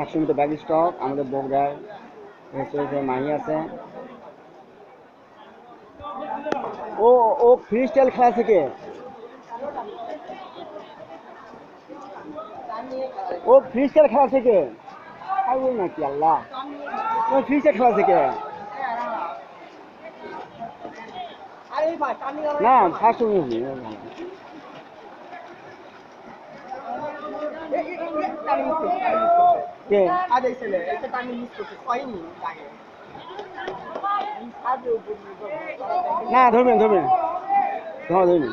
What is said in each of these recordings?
একশো metre bag stock আমাদের বগুড়ার মাহি আছে। वो वो फ्री स्टाइल खेला सके वो फ्री स्टाइल खेला सके ना कि अल्लाह फ्री स्टाइल खिला सके ना फास्ट हुई के आ जाइसले एते टाइम मिस गर्छु सही नि लाग्यो না ধরবেন ধরবেন। ধর ধরবেন।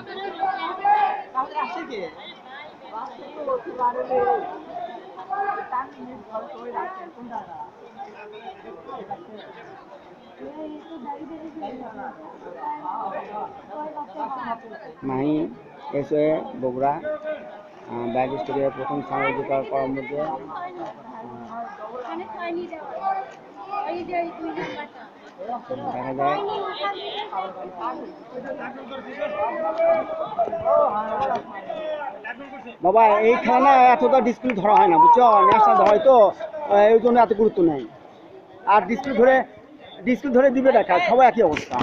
মাহি এসে বগুড়া ব্যাগ স্টোরের প্রথম অধিকার করার মধ্যে দেখা যায় বাবা এই খেলা এতটা ডিসপ্লে ধরা হয় না বুঝছ? ন্যাশনাল ধরা তো এই জন্য এত গুরুত্ব নেই। আর ডিসপ্লে ধরে ডিসপ্লে ধরে দিবে দেখা সবাই একই অবস্থা।